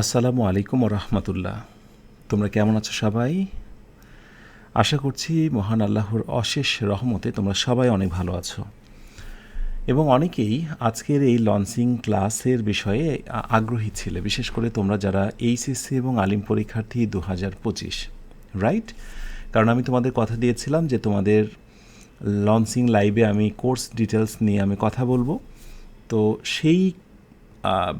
আসসালামু আলাইকুম রহমতুল্লাহ। তোমরা কেমন আছো সবাই? আশা করছি মহান আল্লাহর অশেষ রহমতে তোমরা সবাই অনেক ভালো আছো। এবং অনেকেই আজকের এই লঞ্চিং ক্লাসের বিষয়ে আগ্রহী ছিলে, বিশেষ করে তোমরা যারা এইচএসসি এবং আলিম পরীক্ষার্থী দু হাজার পঁচিশ রাইট কারণ আমি তোমাদের কথা দিয়েছিলাম যে তোমাদের লঞ্চিং লাইভে আমি কোর্স ডিটেলস নিয়ে আমি কথা বলব। তো সেই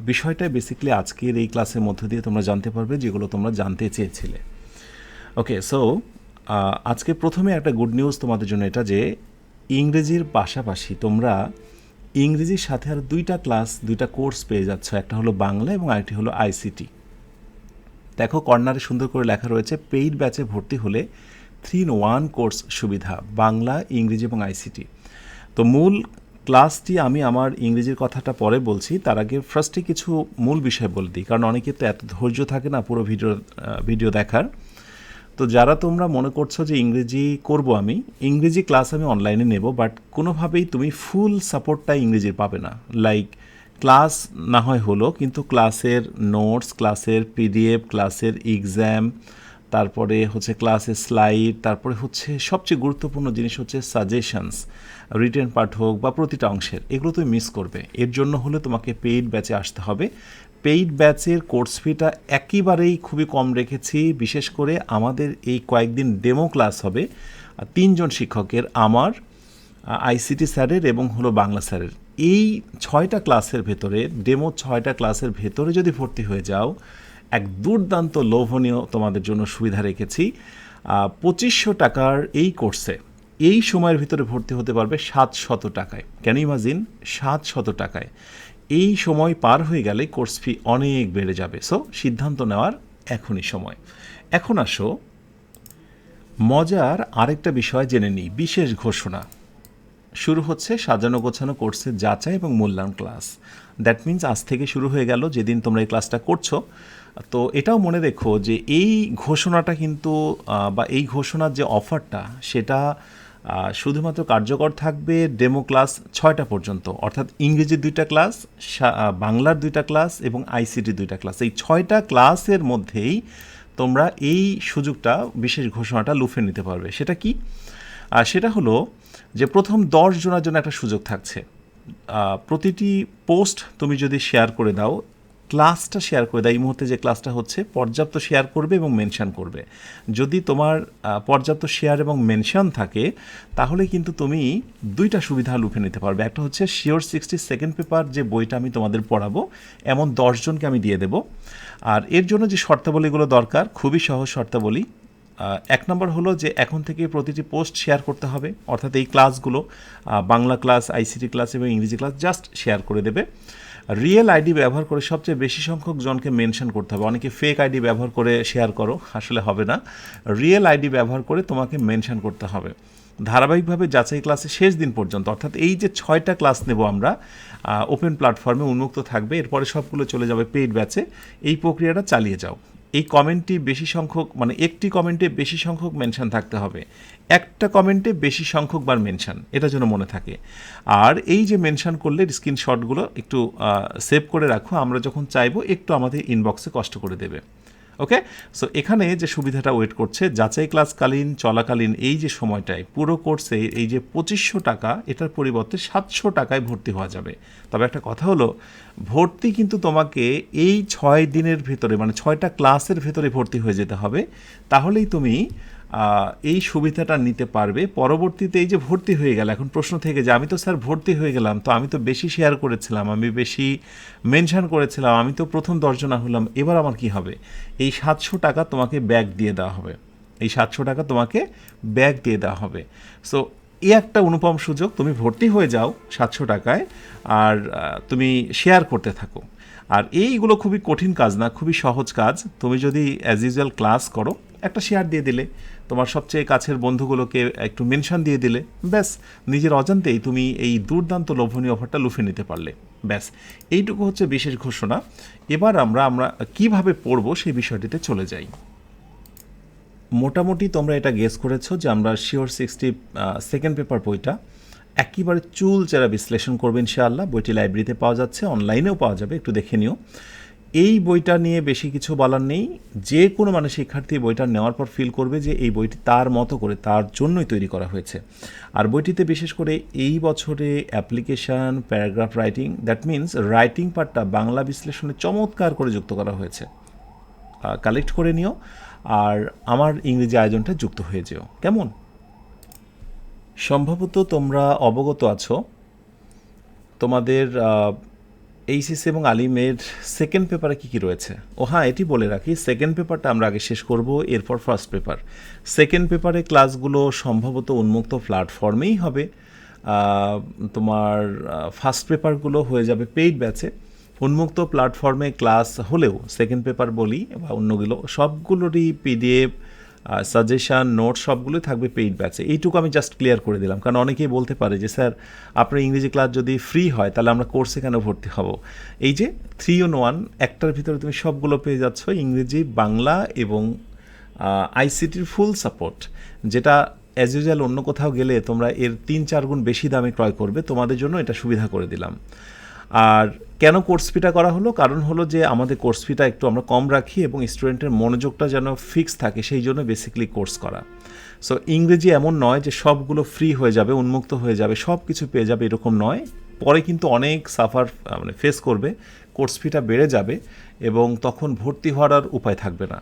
বিষয়টা বেসিক্যালি আজকের এই ক্লাসের মধ্য দিয়ে তোমরা জানতে পারবে যেগুলো তোমরা জানতে চেয়েছিলে। ওকে সো আজকে প্রথমে একটা গুড নিউজ তোমাদের জন্য এটা যে, ইংরেজির পাশাপাশি তোমরা ইংরেজির সাথে আর দুইটা ক্লাস দুইটা কোর্স পেয়ে যাচ্ছ। একটা হলো বাংলা এবং আরেকটি হলো আইসিটি দেখো, কর্নারে সুন্দর করে লেখা রয়েছে পেইড ব্যাচে ভর্তি হলে থ্রি ইন ওয়ান কোর্স সুবিধা, বাংলা, ইংরেজি এবং আইসিটি তো মূল ক্লাসটি আমি আমার ইংরেজির কথাটা পরে বলছি, তার আগে ফার্স্টে কিছু মূল বিষয় বলে দিই, কারণ অনেকে তো এত ধৈর্য থাকে না পুরো ভিডিও ভিডিও দেখার। তো যারা তোমরা মনে করছ যে ইংরেজি করব আমি, ইংরেজি ক্লাস আমি অনলাইনে নেব বাট কোনোভাবেই তুমি ফুল সাপোর্টটা ইংরেজির পাবে না। লাইক ক্লাস না হয় হলো কিন্তু ক্লাসের নোটস ক্লাসের পিডিএফ ক্লাসের এক্সাম তারপরে হচ্ছে ক্লাসের স্লাইড, তারপরে হচ্ছে সবচেয়ে গুরুত্বপূর্ণ জিনিস হচ্ছে সাজেশনস, রিটেন পাঠ হোক বা প্রতিটা অংশের, এগুলো তুমি মিস করবে। এর জন্য হলে তোমাকে পেইড ব্যাচে আসতে হবে। পেইড ব্যাচের কোর্স ফিটা একেবারেই খুবই কম রেখেছি, বিশেষ করে আমাদের এই কয়েকদিন ডেমো ক্লাস হবে তিনজন শিক্ষকের, আমার, আইসিটি স্যারের এবং হলো বাংলা স্যারের। এই ছয়টা ক্লাসের ভেতরে, ডেমো ছয়টা ক্লাসের ভেতরে যদি ভর্তি হয়ে যাও এক দুর্দান্ত লোভনীয় তোমাদের জন্য সুবিধা রেখেছি। পঁচিশশো টাকার এই কোর্সে এই সময়ের ভিতরে ভর্তি হতে পারবে সাত শত টাকায়। ক্যান ইমাজিন সাত শত টাকায়। এই সময় পার হয়ে গেলে কোর্স ফি অনেক বেড়ে যাবে। সো সিদ্ধান্ত নেওয়ার এখনই সময়। এখন আসো। মজার আরেকটা বিষয় জেনে নিই। বিশেষ ঘোষণা। শুরু হচ্ছে সাজানো গোছানো কোর্সের যাচাই এবং মূল্যায়ন ক্লাস। দ্যাট মিন্স আজ থেকে শুরু হয়ে গেল। যেদিন তোমরা এই ক্লাসটা করছ তো এটাও মনে রেখো যে এই ঘোষণাটা কিন্তু বা এই ঘোষণার যে অফারটা, সেটা শুধুমাত্র কার্যকর থাকবে ডেমো ক্লাস ছয়টা পর্যন্ত। অর্থাৎ ইংরেজির দুইটা ক্লাস বাংলার দুইটা ক্লাস এবং আইসিটি দুইটা ক্লাস। এই ছয়টা ক্লাসের মধ্যেই তোমরা এই সুযোগটা, বিশেষ ঘোষণাটা লুফে নিতে পারবে। সেটা কি? সেটা হলো যে প্রথম দশ জনের জন্য একটা সুযোগ থাকছে। প্রতিটি পোস্ট তুমি যদি শেয়ার করে দাও ক্লাসটা শেয়ার করে দেয়। এই মুহূর্তে যে ক্লাসটা হচ্ছে, পর্যাপ্ত শেয়ার করবে এবং মেনশন করবে। যদি তোমার পর্যাপ্ত শেয়ার এবং মেনশন থাকে, তাহলে কিন্তু তুমি দুইটা সুবিধা লুফে নিতে পারবে। একটা হচ্ছে শিওর সিক্সটি সেকেন্ড পেপার যে বইটা আমি তোমাদের পড়াবো, এমন দশজনকে আমি দিয়ে দেবো। আর এর জন্য যে শর্তাবলীগুলো দরকার, খুবই সহজ শর্তাবলী এক নম্বর হলো যে এখন থেকে প্রতিটি পোস্ট শেয়ার করতে হবে। অর্থাৎ এই ক্লাসগুলো বাংলা ক্লাস আইসিটি ক্লাস এবং ইংরেজি ক্লাস জাস্ট শেয়ার করে দেবে। রিয়েল আইডি ব্যবহার করে সবচেয়ে বেশি সংখ্যক জনকে মেনশন করতে হবে। অনেকে ফেক আইডি ব্যবহার করে শেয়ার করো, আসলে হবে না। রিয়েল আইডি ব্যবহার করে তোমাকে মেনশন করতে হবে। ধারাবাহিকভাবে যাচাই ক্লাসে শেষ দিন পর্যন্ত, অর্থাৎ এই যে ছয়টা ক্লাস নেব আমরা ওপেন প্ল্যাটফর্মে উন্মুক্ত থাকবে, এরপরে সবগুলো চলে যাবে পেইড ব্যাচে এই প্রক্রিয়াটা চালিয়ে যাও। এই কমেন্টটি বেশি সংখ্যক মানে একটি কমেন্টে বেশি সংখ্যক মেনশান থাকতে হবে। একটা কমেন্টে বেশি সংখ্যকবার মেনশান এটা যেন মনে থাকে। আর এই যে মেনশান করলে স্ক্রিনশটগুলো একটু সেভ করে রাখো, আমরা যখন চাইব একটু আমাদের ইনবক্সে কষ্ট করে দেবে। ওকে সো এখানে যে সুবিধাটা ওয়েট করছে, যাচাই ক্লাসকালীন, চলাকালীন, এই যে সময়টায়, পুরো কোর্সে এই যে পঁচিশশো টাকা, এটার পরিবর্তে সাতশো টাকায় ভর্তি হওয়া যাবে। তবে একটা কথা হলো, ভর্তি কিন্তু তোমাকে এই ছয় দিনের ভেতরে মানে ছয়টা ক্লাসের ভেতরে ভর্তি হয়ে যেতে হবে। তাহলেই তুমি এই সুবিধাটা নিতে পারবে। পরবর্তীতে এই যে ভর্তি হয়ে গেল, এখন প্রশ্ন থেকে যে আমি তো স্যার ভর্তি হয়ে গেলাম, তো আমি তো বেশি শেয়ার করেছিলাম, আমি বেশি মেনশন করেছিলাম, আমি তো প্রথম দর্জনা হলাম, এবার আমার কি হবে? এই সাতশো টাকা তোমাকে ব্যাগ দিয়ে দেওয়া হবে। এই সাতশো টাকা তোমাকে ব্যাগ দিয়ে দেওয়া হবে। সো এই একটা অনুপম সুযোগ, তুমি ভর্তি হয়ে যাও সাতশো টাকায়, আর তুমি শেয়ার করতে থাকো। আর এইগুলো খুবই কঠিন কাজ না, খুবই সহজ কাজ। তুমি যদি অ্যাজ ইউজুয়াল ক্লাস করো, একটা শেয়ার দিয়ে দিলে। তোমার সবচেয়ে কাছের বন্ধুগুলোকে একটু মেনশন দিয়ে দিলে, ব্যাস, নিজের অজান্তেই তুমি এই দুর্দান্ত লোভনীয় অফারটা লুফে নিতে পারলে। ব্যাস, এইটুকু হচ্ছে বিশেষ ঘোষণা। এবার আমরা আমরা কীভাবে পড়ব সেই বিষয়টিতে চলে যাই। মোটামুটি তোমরা এটা গেস করেছ যে আমরা শিওর সিক্সটি সেকেন্ড পেপার বইটা একেবারে চুল যারা বিশ্লেষণ করবে ইনশাআল্লাহ। বইটি লাইব্রেরিতে পাওয়া যাচ্ছে অনলাইনেও পাওয়া যাবে, একটু দেখে নিও। এই বইটা নিয়ে বেশি কিছু বলার নেই। যে কোনো মানে শিক্ষার্থী বইটা নেওয়ার পর ফিল করবে যে এই বইটি তার মতো করে, তার জন্যই তৈরি করা হয়েছে। আর বইটিতে বিশেষ করে এই বছরে application paragraph writing that means writing পার্টটা বাংলা বিশ্লেষণে চমৎকার করে যুক্ত করা হয়েছে। কালেক্ট করে নিও। আর আমার ইংরেজি আয়োজনটা যুক্ত হয়ে যেও। কেমন? সম্ভবত তোমরা অবগত আছো। তোমাদের এইচএসসি এবং আলিমের সেকেন্ড পেপারে কী কী রয়েছে? ও হ্যাঁ এটি বলে রাখি সেকেন্ড পেপারটা আমরা আগে শেষ করব, এরপর ফার্স্ট পেপার সেকেন্ড পেপারে ক্লাসগুলো সম্ভবত উন্মুক্ত প্ল্যাটফর্মেই হবে। তোমার ফার্স্ট পেপারগুলো হয়ে যাবে পেইড ব্যাচে উন্মুক্ত প্ল্যাটফর্মে ক্লাস হলেও সেকেন্ড পেপার বলি বা অন্যগুলো, সবগুলোরই পিডিএফ সাজেশান নোট সবগুলোই থাকবে পেইড ব্যাচে এইটুকু আমি জাস্ট ক্লিয়ার করে দিলাম। কারণ অনেকেই বলতে পারে যে, স্যার, আপনার ইংরেজি ক্লাস যদি ফ্রি হয়, তাহলে আমরা কোর্সে কেন ভর্তি হব। এই যে থ্রি অন ওয়ান একটার ভিতরে তুমি সবগুলো পেয়ে যাচ্ছ ইংরেজি, বাংলা এবং আইসিটির ফুল সাপোর্ট যেটা অ্যাজ ইউজুয়াল অন্য কোথাও গেলে তোমরা এর তিন চার গুণ বেশি দামে ক্রয় করবে। তোমাদের জন্য এটা সুবিধা করে দিলাম। আর কেন কোর্স ফিটা করা হলো? কারণ হলো যে আমাদের কোর্স ফিটা একটু আমরা কম রাখি এবং স্টুডেন্টের মনোযোগটা যেন ফিক্স থাকে, সেই জন্য বেসিক্যালি কোর্স করা। সো ইংরেজি এমন নয় যে সবগুলো ফ্রি হয়ে যাবে, উন্মুক্ত হয়ে যাবে সব কিছু পেয়ে যাবে এরকম নয়। পরে কিন্তু অনেক সাফার মানে ফেস করবে কোর্স ফিটা বেড়ে যাবে এবং তখন ভর্তি হওয়ার আর উপায় থাকবে না।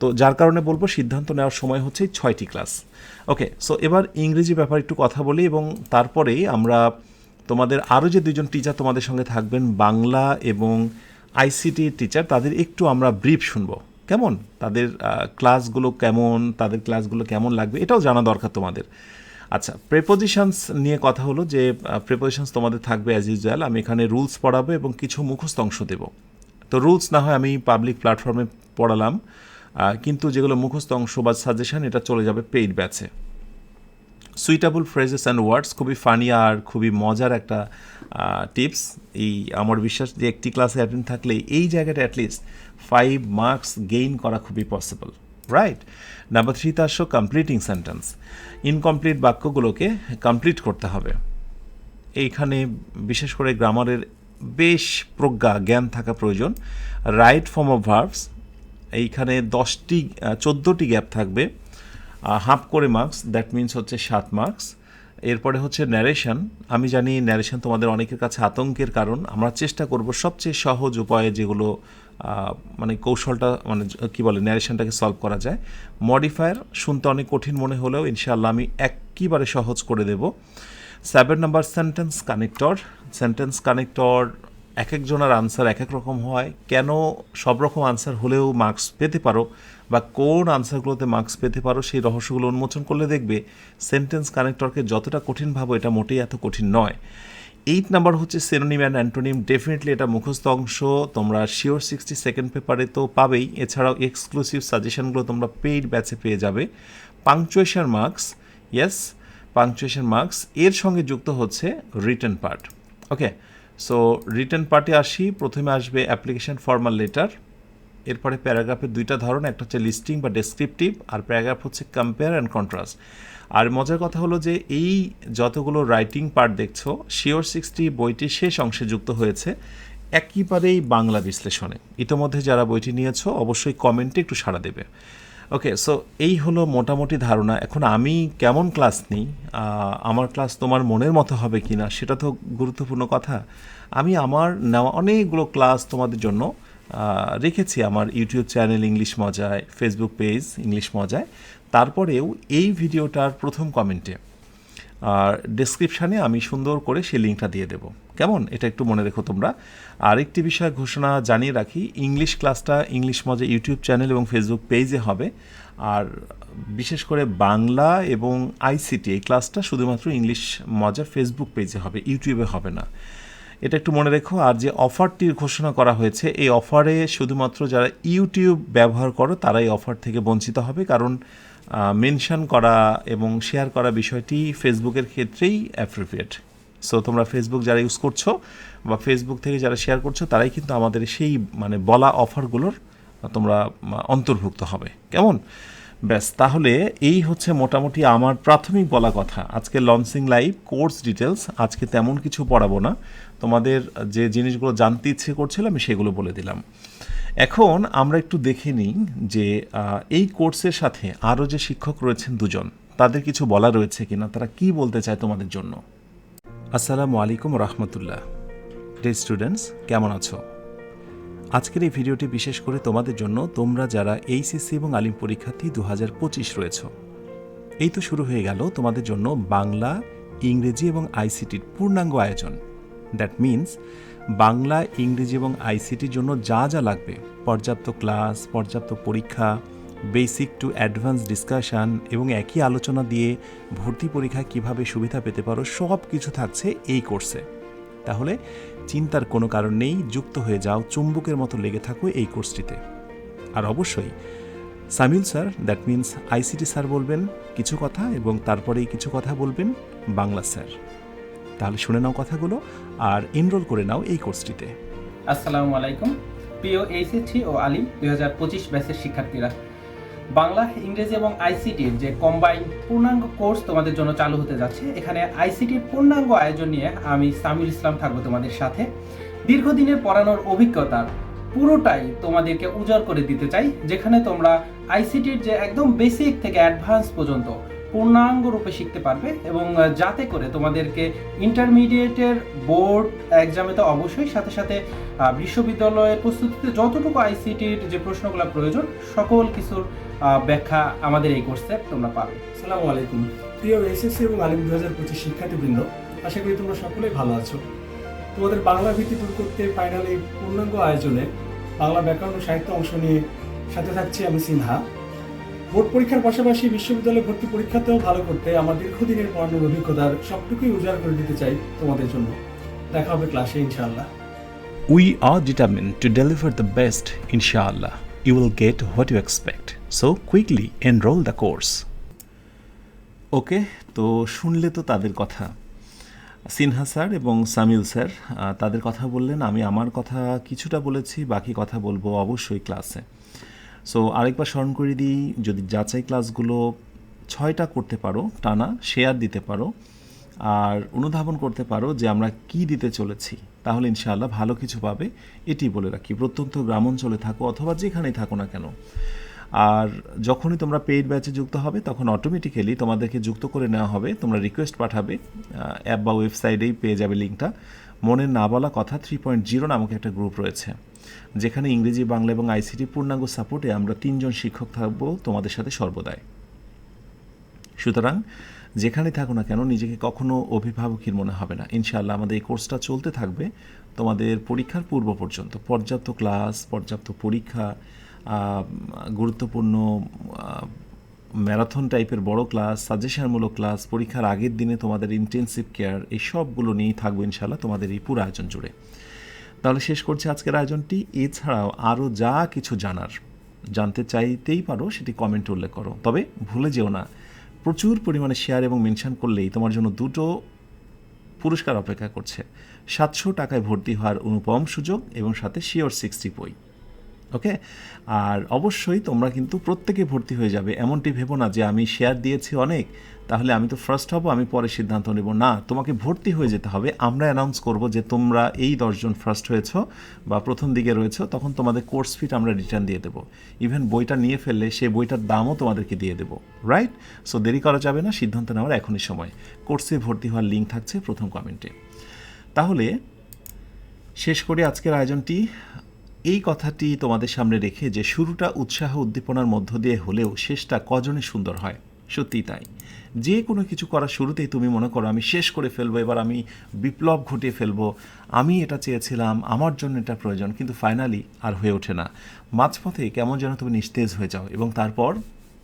তো যার কারণে বলব সিদ্ধান্ত নেওয়ার সময় হচ্ছে ছয়টি ক্লাস ওকে সো এবার ইংরেজি ব্যাপারে একটু কথা বলি এবং তারপরেই আমরা তোমাদের আরও যে দুজন টিচার তোমাদের সঙ্গে থাকবেন, বাংলা এবং আইসিটি টিচার তাদের একটু আমরা ব্রিফ শুনব। কেমন? তাদের ক্লাসগুলো কেমন? তাদের ক্লাসগুলো কেমন লাগবে? এটাও জানা দরকার তোমাদের। আচ্ছা প্রেপোজিশনস নিয়ে কথা হলো যে প্রেপোজিশনস তোমাদের থাকবে অ্যাজ ইউজুয়াল আমি এখানে রুলস পড়াবো এবং কিছু মুখস্থ অংশ দেবো। তো রুলস না হয় আমি পাবলিক প্ল্যাটফর্মে পড়ালাম কিন্তু যেগুলো মুখস্থ অংশ বা সাজেশন এটা চলে যাবে পেইড ব্যাচে সুইটেবল ফ্রেজেস অ্যান্ড ওয়ার্ডস খুবই ফানি আর খুবই মজার একটা টিপস এই আমার বিশ্বাস যে একটি ক্লাসে অ্যাটেন্ড থাকলে এই জায়গাটা অ্যাটলিস্ট ফাইভ মার্কস গেইন করা খুবই পসিবল রাইট নাম্বার থ্রিতে আসো কমপ্লিটিং সেন্টেন্স ইনকমপ্লিট বাক্যগুলোকে কমপ্লিট করতে হবে। এইখানে বিশেষ করে গ্রামারের বেশ প্রজ্ঞা, জ্ঞান থাকা প্রয়োজন। রাইট ফর্ম অফ ভার্বস এইখানে দশটি চোদ্দোটি গ্যাপ থাকবে। হাফ করে মার্কস দ্যাট মিন্স হচ্ছে সাত মার্কস। এরপরে হচ্ছে ন্যারেশন আমি জানি ন্যারেশন তোমাদের অনেকের কাছে আতঙ্কের কারণ। আমরা চেষ্টা করব সবচেয়ে সহজ উপায়ে যেগুলো মানে কৌশলটা মানে কি বলে ন্যারেশনটাকে সলভ করা যায়। মডিফায়ার শুনতে অনেক কঠিন মনে হলেও ইনশাআল্লাহ আমি একেবারে সহজ করে দেব। Seven number sentence connector sentence connector এক একজনের আনসার এক এক রকম হয়। কেন সব রকম আনসার হলেও মার্কস পেতে পারো? বা কোন আনসারগুলোতে মার্কস পেতে পারো, সেই রহস্যগুলো উন্মোচন করলে দেখবে সেন্টেন্স কানেক্টরকে যতটা কঠিন ভাবো, এটা মোটেই এত কঠিন নয়। এইট নাম্বার হচ্ছে সেনোনিম অ্যান্ড অ্যান্টোনিম ডেফিনেটলি এটা মুখস্থ অংশ, তোমরা শিওর সিক্সটি সেকেন্ড পেপারে তো পাবেই। এছাড়াও এক্সক্লুসিভ সাজেশনগুলো তোমরা পেইড ব্যাচে পেয়ে যাবে। Punctuation marks yes punctuation marks এর সঙ্গে যুক্ত হচ্ছে written part okay so written পার্টে আসি, প্রথমে আসবে অ্যাপ্লিকেশন ফর্মাল লেটার এরপরে প্যারাগ্রাফের দুইটা ধরন, একটা হচ্ছে লিস্টিং বা ডেসক্রিপটিভ আর প্যারাগ্রাফ হচ্ছে কম্পেয়ার অ্যান্ড কন্ট্রাস্ট আর মজার কথা হলো যে এই যতগুলো রাইটিং পার্ট দেখছ শিওর সিক্সটি বইটি শেষ অংশে যুক্ত হয়েছে, একেবারেই বাংলা বিশ্লেষণে। ইতোমধ্যে যারা বইটি নিয়েছো, অবশ্যই কমেন্টে একটু সাড়া দেবে। ওকে সো এই হলো মোটামুটি ধারণা। এখন আমি কেমন ক্লাস নিই? আমার ক্লাস তোমার মনের মতো হবে কি না সেটা তো গুরুত্বপূর্ণ কথা। আমি আমার নেওয়া অনেকগুলো ক্লাস তোমাদের জন্য। রেখেছি আমার ইউটিউব চ্যানেল ইংলিশ মজায় ফেসবুক পেজ ইংলিশ মজায়। তারপরেও এই ভিডিওটার প্রথম কমেন্টে, আর ডেসক্রিপশানে আমি সুন্দর করে সেই লিঙ্কটা দিয়ে দেবো। কেমন? এটা একটু মনে রেখো তোমরা। আরেকটি বিষয় ঘোষণা জানিয়ে রাখি, ইংলিশ ক্লাসটা ইংলিশ মজা ইউটিউব চ্যানেল এবং ফেসবুক পেজে হবে। আর বিশেষ করে বাংলা এবং আইসিটি এই ক্লাসটা শুধুমাত্র ইংলিশ মজা ফেসবুক পেজে হবে, ইউটিউবে হবে না। এটা একটু মনে রেখো, আর যে অফারটির ঘোষণা করা হয়েছে, এই অফারে শুধুমাত্র যারা ইউটিউব ব্যবহার করো, তারাই অফার থেকে বঞ্চিত হবে। কারণ মেনশন করা এবং শেয়ার করা বিষয়টি ফেসবুকের ক্ষেত্রেই অ্যাপ্রোপ্রিয়েট সো তোমরা ফেসবুক যারা ইউজ করছ, বা ফেসবুক থেকে যারা শেয়ার করছ, তারাই কিন্তু আমাদের সেই মানে বলা অফারগুলোর তোমরা অন্তর্ভুক্ত হবে। কেমন? ব্যাস, তাহলে এই হচ্ছে মোটামুটি আমার প্রাথমিক বলা কথা। আজকে লঞ্চিং লাইভ কোর্স ডিটেলস আজকে তেমন কিছু পড়াবো না। তোমাদের যে জিনিসগুলো জানতে ইচ্ছে করছিল আমি সেগুলো বলে দিলাম। এখন আমরা একটু দেখে নিই যে এই কোর্সের সাথে আরও যে শিক্ষক রয়েছেন দুজন, তাদের কিছু বলা রয়েছে কিনা, তারা কি বলতে চায় তোমাদের জন্য? আসসালামু আলাইকুম রহমতুল্লাহ। ডে স্টুডেন্টস কেমন আছো? আজকের এই ভিডিওটি বিশেষ করে তোমাদের জন্য তোমরা যারা এইচএসসি এবং আলিম পরীক্ষার্থী দু হাজার পঁচিশ রয়েছ, এই তো শুরু হয়ে গেল তোমাদের জন্য বাংলা, ইংরেজি এবং আইসিটির পূর্ণাঙ্গ আয়োজন। দ্যাট মিন্স বাংলা, ইংরেজি এবং আইসিটির জন্য যা যা লাগবে, পর্যাপ্ত ক্লাস পর্যাপ্ত পরীক্ষা বেসিক টু অ্যাডভান্স ডিসকাশন এবং একই আলোচনা দিয়ে ভর্তি পরীক্ষায় কীভাবে সুবিধা পেতে পারো, সব কিছু থাকছে এই কোর্সে তাহলে, চিন্তার কোনো কারণ নেই, যুক্ত হয়ে যাও, চুম্বকের মতো লেগে থাকো এই কোর্সটিতে আর অবশ্যই সামিল sir that means ICT sir বলবেন, কিছু কথা এবং তারপরেই কিছু কথা বলবেন বাংলা স্যার। তাহলে শুনে নাও কথাগুলো আর এনরোল করে নাও এই কোর্সটিতে আসসালামু আলাইকুম। প্রিয় এইচএসসি ও আলিম, দুই হাজার পঁচিশ ব্যাচের শিক্ষার্থীরা, বাংলা, ইংরেজি এবং আইসিটির যে কম্বাইন পূর্ণাঙ্গ কোর্স তোমাদের জন্য চালু হতে যাচ্ছে, এখানে আইসিটির পূর্ণাঙ্গ আয়োজন নিয়ে আমি সামিল ইসলাম থাকব তোমাদের সাথে। দীর্ঘদিনের পড়ানোর অভিজ্ঞতা পুরোটাই তোমাদেরকে উজাড় করে দিতে চাই, যেখানে তোমরা আইসিটির যে একদম বেসিক থেকে অ্যাডভান্স পর্যন্ত পূর্ণাঙ্গ রূপে শিখতে পারবে এবং যাতে করে তোমাদেরকে ইন্টারমিডিয়েটের বোর্ড এক্সামে তো অবশ্যই সাথে সাথে বিশ্ববিদ্যালয়ের প্রস্তুতিতে যতটুকু আইসিটির যে প্রশ্নগুলো প্রয়োজন, সকল কিছুর ব্যাখ্যা আমাদের এই কোর্সে তোমরা পাবে। আসসালামু আলাইকুম। প্রিয় এসএসসি এবং আলিম দু হাজার পঁচিশ শিক্ষার্থীবৃন্দ, আশা করি তোমরা সকলেই ভালো আছো। তোমাদের বাংলা ভীতি দূর করতে ফাইনাল পূর্ণাঙ্গ আয়োজনে বাংলা ব্যাকরণ ও সাহিত্য অংশ নিয়ে সাথে থাকছি আমি সিনহা। বোর্ড পরীক্ষার পাশাপাশি বিশ্ববিদ্যালয়ে ভর্তি পরীক্ষাতেও ভালো করতে আমার দীর্ঘদিনের পড়ানোর অভিজ্ঞতার সবটুকুই উজাড় করে দিতে চাই তোমাদের জন্য। দেখা হবে ক্লাসে ইনশাআল্লাহ। We are determined to deliver the best ইনশাআল্লাহ। You will get what you expect. So quickly enroll the course. Okay তো শুনলে তো তাদের কথা। সিনহা স্যার এবং সামিল স্যার তাদের কথা বললেন। আমি আমার কথা কিছুটা বলেছি বাকি কথা বলব অবশ্যই ক্লাসে। সো আরেকবার স্মরণ করে দিই, যদি যাচাই ক্লাসগুলো ছয়টা করতে পারো, টানা শেয়ার দিতে পারো, আর অনুধাবন করতে পারো যে আমরা কি দিতে চলেছি, তাহলে ইনশাআল্লাহ ভালো কিছু পাবে। এটি বলে রাখি, প্রত্যন্ত গ্রাম অঞ্চলে থাকো অথবা যেখানেই থাকো না কেন। আর যখনই তোমরা পেইড ব্যাচে যুক্ত হবে, তখন অটোমেটিক্যালি তোমাদেরকে যুক্ত করে নেওয়া হবে, তোমরা রিকোয়েস্ট পাঠাবে অ্যাপ বা ওয়েবসাইটেই পেয়ে যাবে লিঙ্কটা মনের না বলা কথা থ্রি পয়েন্ট জিরো নামক একটা গ্রুপ রয়েছে। যেখানে ইংরেজি, বাংলা এবং আইসিটি পূর্ণাঙ্গ সাপোর্টে আমরা তিনজন শিক্ষক থাকব তোমাদের সাথে সর্বদাই। সুতরাং যেখানে থাকো না কেন, নিজেকে কখনো অভিভাবকের মনে হবে না। ইনশাআল্লাহ আমাদের এই কোর্সটা চলতে থাকবে তোমাদের পরীক্ষার পূর্ব পর্যন্ত। পর্যাপ্ত ক্লাস, পর্যাপ্ত পরীক্ষা গুরুত্বপূর্ণ ম্যারাথন টাইপের বড় ক্লাস, সাজেশনমূলক ক্লাস, পরীক্ষার আগের দিনে তোমাদের ইন্টেন্সিভ কেয়ার এই সবগুলো নিয়েই থাকব ইনশাআল্লাহ তোমাদের এই পুরো আয়োজন জুড়ে। তাহলে শেষ করছি আজকের আয়োজনটি। এছাড়াও আরও যা কিছু জানার, জানতে চাইতেই পারো সেটি কমেন্টে উল্লেখ করো। তবে ভুলে যেও না, প্রচুর পরিমাণে শেয়ার এবং মেনশন করলেই তোমার জন্য দুটো পুরস্কার অপেক্ষা করছে। সাতশো টাকায় ভর্তি হওয়ার অনুপম সুযোগ এবং সাথে শিওর সিক্সটি বই। ওকে? আর অবশ্যই তোমরা কিন্তু প্রত্যেকে ভর্তি হয়ে যাবে। এমনটি ভেবো না যে আমি শেয়ার দিয়েছি অনেক তাহলে আমি তো ফার্স্ট হব, আমি পরে সিদ্ধান্ত নেব। না, তোমাকে ভর্তি হয়ে যেতে হবে। আমরা অ্যানাউন্স করব যে তোমরা এই দশজন ফার্স্ট হয়েছো বা প্রথম দিকে রয়েছো, তখন তোমাদের কোর্স ফিট আমরা রিটার্ন দিয়ে দেবো। ইভেন বইটা নিয়ে ফেললে সেই বইটার দামও তোমাদেরকে দিয়ে দেবো রাইট সো দেরি করা যাবে না, সিদ্ধান্ত নেওয়ার এখনই সময়। কোর্সে ভর্তি হওয়ার লিঙ্ক থাকছে প্রথম কমেন্টে তাহলে, শেষ করে আজকের আয়োজনটি। এই কথাটি তোমাদের সামনে রেখে যে শুরুটা উৎসাহ উদ্দীপনার মধ্য দিয়ে হলেও শেষটা কজনে সুন্দর হয়? সত্যিই তাই। যে কোনো কিছু করার শুরুতেই তুমি মনে করো, আমি শেষ করে ফেলব, এবার আমি বিপ্লব ঘটিয়ে ফেলব। আমি এটা চেয়েছিলাম, আমার জন্য এটা প্রয়োজন, কিন্তু ফাইনালি আর হয়ে ওঠে না। মাঝপথে কেমন যেন তুমি নিস্তেজ হয়ে যাও এবং তারপর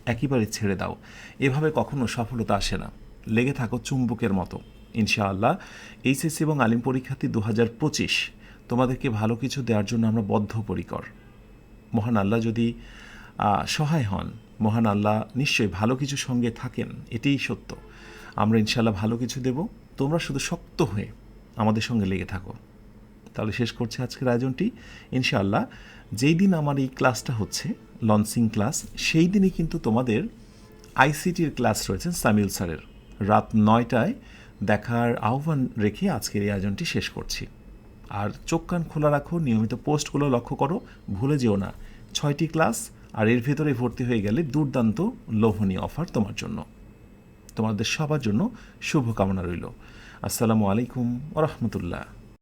একেবারে ছেড়ে দাও। এভাবে কখনো সফলতা আসে না। লেগে থাকো চুম্বকের মতো। ইনশাআল্লাহ, এইচএসসি এবং আলিম পরীক্ষার্থী দু হাজার পঁচিশ তোমাদেরকে ভালো কিছু দেওয়ার জন্য আমরা বদ্ধপরিকর। মহান আল্লাহ যদি সহায় হন। মহান আল্লাহ নিশ্চয়ই ভালো কিছু সঙ্গে থাকেন, এটাই সত্য। আমরা ইনশাল্লাহ ভালো কিছু দেব। তোমরা শুধু শক্ত হয়ে আমাদের সঙ্গে লেগে থাকো। তাহলে শেষ করছে আজকের আয়োজনটি। ইনশাআল্লাহ যেই দিন আমার এই ক্লাসটা হচ্ছে, লঞ্চিং ক্লাস, সেই দিনই কিন্তু তোমাদের আইসিটির ক্লাস রয়েছে সামিল স্যারের। রাত নয়টায় দেখার আহ্বান রেখে আজকের এই আয়োজনটি শেষ করছি। আর চোখ কান খোলা রাখো, নিয়মিত পোস্টগুলো লক্ষ্য করো, ভুলে যেও না। ছয়টি ক্লাস আর এর ভেতরে ভর্তি হয়ে গেলে দুর্দান্ত লোভনীয় অফার তোমার জন্য। তোমাদের সবার জন্য শুভকামনা রইল। আসসালামু আলাইকুম ওরহমতুল্লাহ